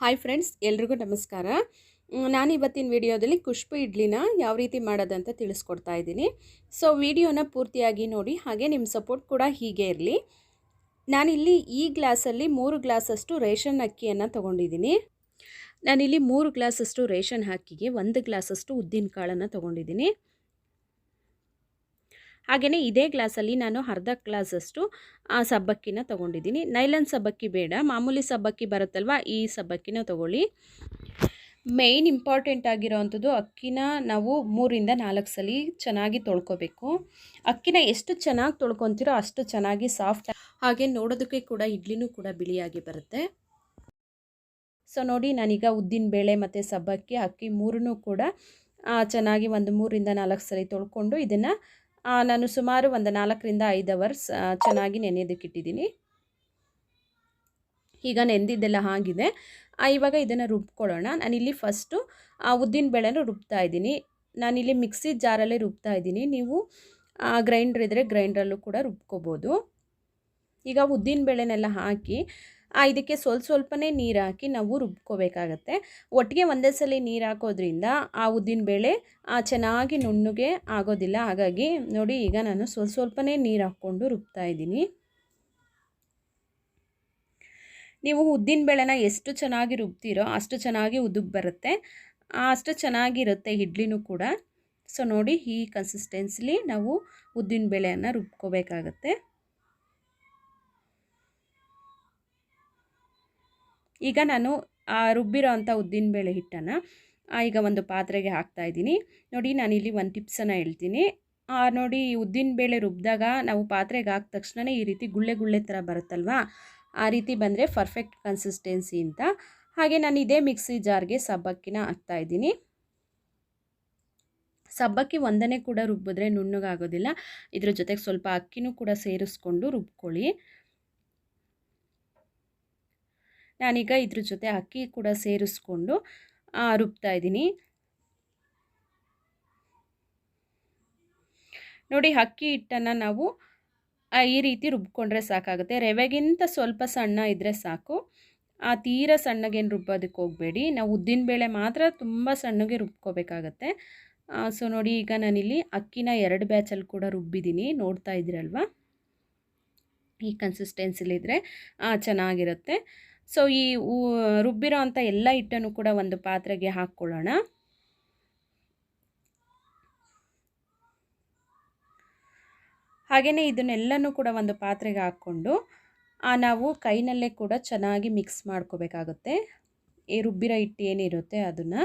Hi friends ಎಲ್ರಿಗೂ ನಮಸ್ಕಾರ. ನಾನು ಇವತ್ತಿನ ವಿಡಿಯೋದಲ್ಲಿ ಖುಷ್ಬು ಇಡ್ಲಿನ ಯಾವ ರೀತಿ ಮಾಡೋದಂತ ತಿಳಿಸ್ಕೊಡ್ತಾ ಇದ್ದೀನಿ. ಸೊ ವಿಡಿಯೋನ ಪೂರ್ತಿಯಾಗಿ ನೋಡಿ, ಹಾಗೆ ನಿಮ್ಮ ಸಪೋರ್ಟ್ ಕೂಡ ಹೀಗೆ ಇರಲಿ. ನಾನಿಲ್ಲಿ ಈ ಗ್ಲಾಸಲ್ಲಿ ಮೂರು ಗ್ಲಾಸಷ್ಟು ರೇಷನ್ ಅಕ್ಕಿಯನ್ನು ತೊಗೊಂಡಿದ್ದೀನಿ. ನಾನಿಲ್ಲಿ ಮೂರು ಗ್ಲಾಸಷ್ಟು ರೇಷನ್ ಅಕ್ಕಿಗೆ ಒಂದು ಗ್ಲಾಸಷ್ಟು ಉದ್ದಿನ ಕಾಳನ್ನು ತೊಗೊಂಡಿದ್ದೀನಿ. ಹಾಗೆಯೇ ಇದೇ ಗ್ಲಾಸಲ್ಲಿ ನಾನು ಅರ್ಧ ಗ್ಲಾಸಷ್ಟು ಸಬ್ಬಕ್ಕಿನ ತೊಗೊಂಡಿದ್ದೀನಿ. ನೈಲನ್ ಸಬ್ಬಕ್ಕಿ ಬೇಡ, ಮಾಮೂಲಿ ಸಬ್ಬಕ್ಕಿ ಬರುತ್ತಲ್ವ, ಈ ಸಬ್ಬಕ್ಕಿನ ತೊಗೊಳ್ಳಿ. ಮೇಯ್ನ್ ಇಂಪಾರ್ಟೆಂಟ್ ಆಗಿರೋವಂಥದ್ದು ಅಕ್ಕಿನ ನಾವು ಮೂರಿಂದ ನಾಲ್ಕು ಸಲ ಚೆನ್ನಾಗಿ ತೊಳ್ಕೊಬೇಕು. ಅಕ್ಕಿನ ಎಷ್ಟು ಚೆನ್ನಾಗಿ ತೊಳ್ಕೊತಿರೋ ಅಷ್ಟು ಚೆನ್ನಾಗಿ ಸಾಫ್ಟ್ ಹಾಗೆ ನೋಡೋದಕ್ಕೆ ಕೂಡ ಇಡ್ಲಿನೂ ಕೂಡ ಬಿಳಿಯಾಗಿ ಬರುತ್ತೆ. ಸೊ, ನೋಡಿ ನಾನೀಗ ಉದ್ದಿನ ಬೇಳೆ ಮತ್ತು ಸಬ್ಬಕ್ಕಿ, ಅಕ್ಕಿ ಮೂರನ್ನೂ ಕೂಡ ಚೆನ್ನಾಗಿ ಒಂದು ಮೂರಿಂದ ನಾಲ್ಕು ಸಲ ತೊಳ್ಕೊಂಡು ಇದನ್ನು ನಾನು ಸುಮಾರು ಒಂದು ನಾಲ್ಕರಿಂದ ಐದು ಅವರ್ಸ್ ಚೆನ್ನಾಗಿ ನೆನೆಯೋದಕ್ಕಿಟ್ಟಿದ್ದೀನಿ. ಈಗ ನೆಂದಿದ್ದೆಲ್ಲ ಆಗಿದೆ. ಇವಾಗ ಇದನ್ನು ರುಬ್ಕೊಳ್ಳೋಣ. ನಾನಿಲ್ಲಿ ಫಸ್ಟು ಉದ್ದಿನ ಬೇಳೆನ ರುಬ್ತಾ ಇದ್ದೀನಿ. ನಾನಿಲ್ಲಿ ಮಿಕ್ಸಿ ಜಾರಲ್ಲೇ ರುಬ್ತಾ ಇದ್ದೀನಿ. ನೀವು ಗ್ರೈಂಡ್ರ್ ಇದ್ದರೆ ಗ್ರೈಂಡ್ರಲ್ಲೂ ಕೂಡ ರುಬ್ಕೋಬೋದು. ಈಗ ಉದ್ದಿನ ಬೇಳೆನೆಲ್ಲ ಹಾಕಿ ಇದಕ್ಕೆ ಸ್ವಲ್ಪ ಸ್ವಲ್ಪನೇ ನೀರು ಹಾಕಿ ನಾವು ರುಬ್ಕೋಬೇಕಾಗತ್ತೆ. ಒಟ್ಟಿಗೆ ಒಂದೇ ಸಲ ನೀರು ಹಾಕೋದ್ರಿಂದ ಆ ಉದ್ದಿನ ಬೇಳೆ ಚೆನ್ನಾಗಿ ನುಣ್ಣಗೆ ಆಗೋದಿಲ್ಲ. ಹಾಗಾಗಿ ನೋಡಿ ಈಗ ನಾನು ಸ್ವಲ್ಪ ಸ್ವಲ್ಪನೇ ನೀರು ಹಾಕ್ಕೊಂಡು ರುಬ್ತಾ ಇದ್ದೀನಿ. ನೀವು ಉದ್ದಿನ ಬೇಳೆನ ಎಷ್ಟು ಚೆನ್ನಾಗಿ ರುಬ್ತೀರೋ ಅಷ್ಟು ಚೆನ್ನಾಗಿ ಉದುಗ್ ಬರುತ್ತೆ. ಅಷ್ಟು ಚೆನ್ನಾಗಿರುತ್ತೆ ಇಡ್ಲಿನೂ ಕೂಡ. ಸೊ ನೋಡಿ ಈ ಕನ್ಸಿಸ್ಟೆನ್ಸಿಲಿ ನಾವು ಉದ್ದಿನ ಬೇಳೆಯನ್ನು ರುಬ್ಕೋಬೇಕಾಗತ್ತೆ. ಈಗ ನಾನು ರುಬ್ಬಿರೋ ಅಂಥ ಉದ್ದಿನಬೇಳೆ ಹಿಟ್ಟನ್ನು ಈಗ ಒಂದು ಪಾತ್ರೆಗೆ ಹಾಕ್ತಾ ಇದ್ದೀನಿ. ನೋಡಿ ನಾನಿಲ್ಲಿ ಒಂದು ಟಿಪ್ಸನ್ನು ಹೇಳ್ತೀನಿ. ನೋಡಿ ಉದ್ದಿನಬೇಳೆ ರುಬ್ಬಿದಾಗ ನಾವು ಪಾತ್ರೆಗೆ ಹಾಕಿದ ತಕ್ಷಣ ಈ ರೀತಿ ಗುಳ್ಳೆ ಗುಳ್ಳೆ ಥರ ಬರುತ್ತಲ್ವಾ? ಆ ರೀತಿ ಬಂದರೆ ಪರ್ಫೆಕ್ಟ್ ಕನ್ಸಿಸ್ಟೆನ್ಸಿ ಅಂತ. ಹಾಗೆ ನಾನು ಇದೇ ಮಿಕ್ಸಿ ಜಾರ್ಗೆ ಸಬ್ಬಕ್ಕಿನ ಹಾಕ್ತಾಯಿದ್ದೀನಿ ಸಬ್ಬಕ್ಕಿ ಒಂದನೇ ಕೂಡ ರುಬ್ಬಿದ್ರೆ ನುಣ್ಣಗಾಗೋದಿಲ್ಲ. ಇದ್ರ ಜೊತೆಗೆ ಸ್ವಲ್ಪ ಅಕ್ಕಿನೂ ಕೂಡ ಸೇರಿಸ್ಕೊಂಡು ರುಬ್ಕೊಳ್ಳಿ. ನಾನೀಗ ಇದ್ರ ಜೊತೆ ಅಕ್ಕಿ ಕೂಡ ಸೇರಿಸ್ಕೊಂಡು ರುಬ್ತಾ ಇದ್ದೀನಿ. ನೋಡಿ, ಅಕ್ಕಿ ಹಿಟ್ಟನ್ನು ನಾವು ಈ ರೀತಿ ರುಬ್ಕೊಂಡ್ರೆ ಸಾಕಾಗುತ್ತೆ. ರವೆಗಿಂತ ಸ್ವಲ್ಪ ಸಣ್ಣ ಇದ್ದರೆ ಸಾಕು. ಆ, ತೀರ ಸಣ್ಣಗೇನು ರುಬ್ಬೋದಕ್ಕೆ ಹೋಗಬೇಡಿ. ನಾವು ಉದ್ದಿನ ಬೇಳೆ ಮಾತ್ರ ತುಂಬ ಸಣ್ಣಗೆ ರುಬ್ಕೋಬೇಕಾಗತ್ತೆ. ಸೊ, ನೋಡಿ, ಈಗ ನಾನಿಲ್ಲಿ ಅಕ್ಕಿನ ಎರಡು ಬ್ಯಾಚಲ್ಲಿ ಕೂಡ ರುಬ್ಬಿದ್ದೀನಿ. ನೋಡ್ತಾ ಇದ್ದೀರಲ್ವ? ಈ ಕನ್ಸಿಸ್ಟೆನ್ಸಿಲಿದ್ರೆ ಚೆನ್ನಾಗಿರುತ್ತೆ. ಸೊ ಈ ರುಬ್ಬಿರೋ ಅಂಥ ಎಲ್ಲ ಹಿಟ್ಟನ್ನು ಕೂಡ ಒಂದು ಪಾತ್ರೆಗೆ ಹಾಕ್ಕೊಳ್ಳೋಣ. ಹಾಗೆಯೇ ಇದನ್ನೆಲ್ಲನೂ ಕೂಡ ಒಂದು ಪಾತ್ರೆಗೆ ಹಾಕ್ಕೊಂಡು ನಾವು ಕೈನಲ್ಲೇ ಕೂಡ ಚೆನ್ನಾಗಿ ಮಿಕ್ಸ್ ಮಾಡ್ಕೋಬೇಕಾಗುತ್ತೆ. ಈ ರುಬ್ಬಿರೋ ಹಿಟ್ಟು ಏನಿರುತ್ತೆ ಅದನ್ನು.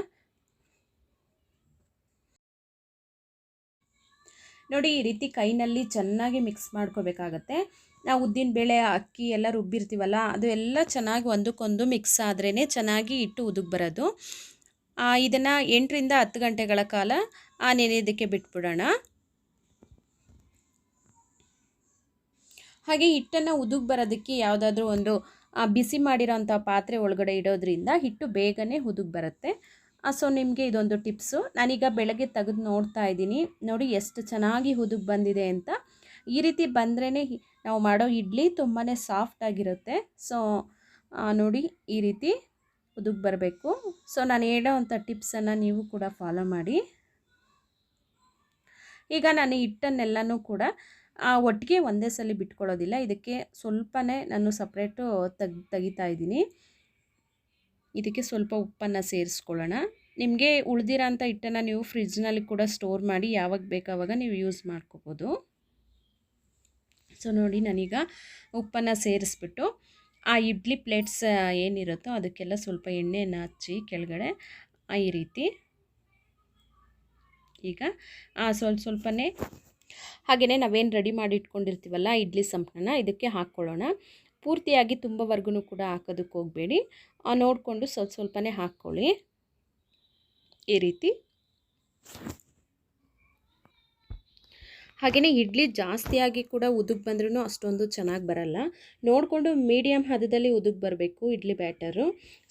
ನೋಡಿ, ಈ ರೀತಿ ಕೈನಲ್ಲಿ ಚೆನ್ನಾಗಿ ಮಿಕ್ಸ್ ಮಾಡ್ಕೋಬೇಕಾಗತ್ತೆ. ನಾವು ಉದ್ದಿನ ಬೇಳೆ, ಅಕ್ಕಿ ಎಲ್ಲ ರುಬ್ಬಿರ್ತೀವಲ್ಲ, ಅದು ಎಲ್ಲ ಚೆನ್ನಾಗಿ ಒಂದಕ್ಕೊಂದು ಮಿಕ್ಸ್ ಆದ್ರೇ ಚೆನ್ನಾಗಿ ಹಿಟ್ಟು ಉದುಗ್ ಬರೋದು. ಇದನ್ನು ಎಂಟರಿಂದ ಹತ್ತು ಗಂಟೆಗಳ ಕಾಲ ನೆನೆಯೋದಕ್ಕೆ ಬಿಟ್ಬಿಡೋಣ. ಹಾಗೆ ಹಿಟ್ಟನ್ನು ಉದುಗ್ ಬರೋದಕ್ಕೆ ಯಾವುದಾದ್ರೂ ಒಂದು ಬಿಸಿ ಮಾಡಿರೋಂಥ ಪಾತ್ರೆ ಒಳಗಡೆ ಇಡೋದ್ರಿಂದ ಹಿಟ್ಟು ಬೇಗನೆ ಉದುಗ್ ಬರುತ್ತೆ. ಸೊ, ನಿಮಗೆ ಇದೊಂದು ಟಿಪ್ಸು. ನಾನೀಗ ಬೆಳಗ್ಗೆ ತೆಗೆದು ನೋಡ್ತಾ ಇದ್ದೀನಿ. ನೋಡಿ ಎಷ್ಟು ಚೆನ್ನಾಗಿ ಹುದುಗ್ ಬಂದಿದೆ ಅಂತ. ಈ ರೀತಿ ಬಂದ್ರೇ ನಾವು ಮಾಡೋ ಇಡ್ಲಿ ತುಂಬಾ ಸಾಫ್ಟಾಗಿರುತ್ತೆ ಸೊ ನೋಡಿ ಈ ರೀತಿ ಉದುಗ್ ಬರಬೇಕು. ಸೊ ನಾನು ಹೇಳೋ ಅಂಥ ಟಿಪ್ಸನ್ನು ನೀವು ಕೂಡ ಫಾಲೋ ಮಾಡಿ. ಈಗ ನಾನು ಹಿಟ್ಟನ್ನೆಲ್ಲನೂ ಕೂಡ ಒಟ್ಟಿಗೆ ಒಂದೇ ಸಲ ಬಿಟ್ಕೊಳ್ಳೋದಿಲ್ಲ. ಇದಕ್ಕೆ ಸ್ವಲ್ಪನೇ ನಾನು ಸಪ್ರೇಟು ತೆಗ್ ತೆಗಿತಾ ಇದ್ದೀನಿ. ಇದಕ್ಕೆ ಸ್ವಲ್ಪ ಉಪ್ಪನ್ನು ಸೇರಿಸ್ಕೊಳ್ಳೋಣ. ನಿಮಗೆ ಉಳಿದಿರೋ ಅಂಥ ಹಿಟ್ಟನ್ನು ನೀವು ಫ್ರಿಜ್ನಲ್ಲಿ ಕೂಡ ಸ್ಟೋರ್ ಮಾಡಿ ಯಾವಾಗ ಬೇಕಾವಾಗ ನೀವು ಯೂಸ್ ಮಾಡ್ಕೋಬೋದು. ಸೊ ನೋಡಿ ನಾನೀಗ ಉಪ್ಪನ್ನು ಸೇರಿಸ್ಬಿಟ್ಟು ಆ ಇಡ್ಲಿ ಪ್ಲೇಟ್ಸ್ ಏನಿರುತ್ತೋ ಅದಕ್ಕೆಲ್ಲ ಸ್ವಲ್ಪ ಎಣ್ಣೆಯನ್ನು ಹಚ್ಚಿ ಕೆಳಗಡೆ ಈ ರೀತಿ. ಈಗ ಸ್ವಲ್ಪ ಸ್ವಲ್ಪನೇ ಹಾಗೆಯೇ ನಾವೇನು ರೆಡಿ ಮಾಡಿ ಇಟ್ಕೊಂಡಿರ್ತೀವಲ್ಲ ಇಡ್ಲಿ ಸಂಪನ್ನ ಇದಕ್ಕೆ ಹಾಕ್ಕೊಳ್ಳೋಣ. ಪೂರ್ತಿಯಾಗಿ ತುಂಬವರೆಗೂ ಕೂಡ ಹಾಕೋದಕ್ಕೆ ಹೋಗಬೇಡಿ. ನೋಡಿಕೊಂಡು ಸ್ವಲ್ಪ ಸ್ವಲ್ಪನೇ ಹಾಕ್ಕೊಳ್ಳಿ. ಈ ರೀತಿ. ಹಾಗೆಯೇ ಇಡ್ಲಿ ಜಾಸ್ತಿಯಾಗಿ ಕೂಡ ಉದುಗ್ ಬಂದ್ರೂ ಅಷ್ಟೊಂದು ಚೆನ್ನಾಗಿ ಬರಲ್ಲ. ನೋಡಿಕೊಂಡು ಮೀಡಿಯಮ್ ಹದದಲ್ಲಿ ಉದುಗ್ ಬರಬೇಕು ಇಡ್ಲಿ ಬ್ಯಾಟರು.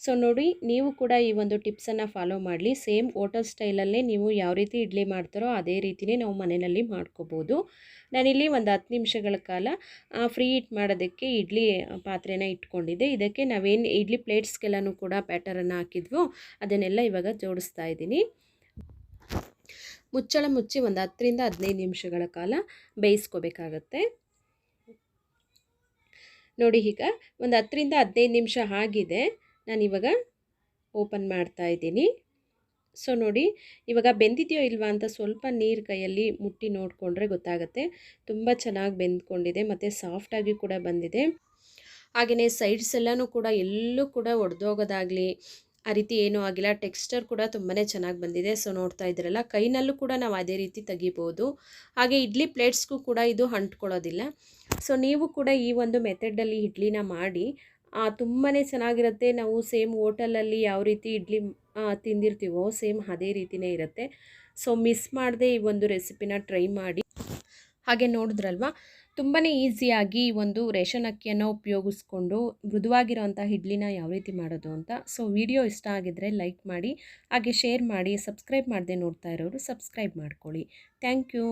ಸೊ ನೋಡಿ, ನೀವು ಕೂಡ ಈ ಒಂದು ಟಿಪ್ಸನ್ನು ಫಾಲೋ ಮಾಡಲಿ. ಸೇಮ್ ಹೋಟೆಲ್ ಸ್ಟೈಲಲ್ಲೇ ನೀವು ಯಾವ ರೀತಿ ಇಡ್ಲಿ ಮಾಡ್ತಾರೋ ಅದೇ ರೀತಿಯೇ ನಾವು ಮನೆಯಲ್ಲಿ ಮಾಡ್ಕೋಬೋದು. ನಾನಿಲ್ಲಿ ಒಂದು ಹತ್ತು ನಿಮಿಷಗಳ ಕಾಲ ಫ್ರೀ ಹೀಟ್ ಮಾಡೋದಕ್ಕೆ ಇಡ್ಲಿ ಪಾತ್ರೆನ ಇಟ್ಕೊಂಡಿದ್ದೆ. ಇದಕ್ಕೆ ನಾವೇನು ಇಡ್ಲಿ ಪ್ಲೇಟ್ಸ್ಗೆಲ್ಲನೂ ಕೂಡ ಬ್ಯಾಟರನ್ನು ಹಾಕಿದ್ವೋ ಅದನ್ನೆಲ್ಲ ಇವಾಗ ಜೋಡಿಸ್ತಾ ಇದ್ದೀನಿ. ಮುಚ್ಚಳ ಮುಚ್ಚಿ ಒಂದು ಹತ್ತರಿಂದ ಹದಿನೈದು ನಿಮಿಷಗಳ ಕಾಲ ಬೇಯಿಸ್ಕೋಬೇಕಾಗತ್ತೆ. ನೋಡಿ ಈಗ ಒಂದು ಹತ್ತರಿಂದ ಹದಿನೈದು ನಿಮಿಷ ಆಗಿದೆ. ನಾನಿವಾಗ ಓಪನ್ ಮಾಡ್ತಾ ಇದ್ದೀನಿ. ಸೊ ನೋಡಿ, ಇವಾಗ ಬೆಂದಿದೆಯೋ ಇಲ್ವಾ ಅಂತ ಸ್ವಲ್ಪ ನೀರು ಕೈಯಲ್ಲಿ ಮುಟ್ಟಿ ನೋಡಿಕೊಂಡ್ರೆ ಗೊತ್ತಾಗುತ್ತೆ. ತುಂಬ ಚೆನ್ನಾಗಿ ಬೆಂದ್ಕೊಂಡಿದೆ, ಮತ್ತು ಸಾಫ್ಟಾಗಿ ಕೂಡ ಬಂದಿದೆ. ಹಾಗೆಯೇ ಸೈಡ್ಸ್ ಎಲ್ಲನೂ ಕೂಡ ಎಲ್ಲೂ ಕೂಡ ಒಡೆದೋಗೋದಾಗಲಿ ಆ ರೀತಿ ಏನೂ ಆಗಿಲ್ಲ. ಟೆಕ್ಸ್ಚರ್ ಕೂಡ ತುಂಬಾ ಚೆನ್ನಾಗಿ ಬಂದಿದೆ. ಸೊ, ನೋಡ್ತಾ ಇದ್ದೀರಲ್ಲ, ಕೈನಲ್ಲೂ ಕೂಡ ನಾವು ಅದೇ ರೀತಿ ತೆಗಿಬೋದು. ಹಾಗೆ ಇಡ್ಲಿ ಪ್ಲೇಟ್ಸ್ಗೂ ಕೂಡ ಇದು ಅಂಟ್ಕೊಳ್ಳೋದಿಲ್ಲ. ಸೊ, ನೀವು ಕೂಡ ಈ ಒಂದು ಮೆಥಡಲ್ಲಿ ಇಡ್ಲಿನ ಮಾಡಿ ತುಂಬಾ ಚೆನ್ನಾಗಿರುತ್ತೆ. ನಾವು ಸೇಮ್ ಹೋಟೆಲಲ್ಲಿ ಯಾವ ರೀತಿ ಇಡ್ಲಿ ತಿಂದಿರ್ತೀವೋ, ಸೇಮ್ ಅದೇ ರೀತಿಯೇ ಇರುತ್ತೆ. ಸೊ, ಮಿಸ್ ಮಾಡದೆ ಈ ಒಂದು ರೆಸಿಪಿನ ಟ್ರೈ ಮಾಡಿ. ಹಾಗೆ ನೋಡಿದ್ರಲ್ವ? ತುಂಬಾ ಈಸಿಯಾಗಿ ಒಂದು ರೇಷನ್ ಅಕ್ಕಿಯನ್ನು ಉಪಯೋಗಿಸ್ಕೊಂಡು ಮೃದುವಾಗಿರೋಂಥ ಇಡ್ಲಿನ ಯಾವ ರೀತಿ ಮಾಡೋದು ಅಂತ. ಸೊ ವಿಡಿಯೋ ಇಷ್ಟ ಆಗಿದ್ದರೆ ಲೈಕ್ ಮಾಡಿ, ಹಾಗೆ ಶೇರ್ ಮಾಡಿ, ಸಬ್ಸ್ಕ್ರೈಬ್ ಮಾಡದೆ ನೋಡ್ತಾ ಇರೋರು ಸಬ್ಸ್ಕ್ರೈಬ್ ಮಾಡ್ಕೊಳ್ಳಿ. Thank you.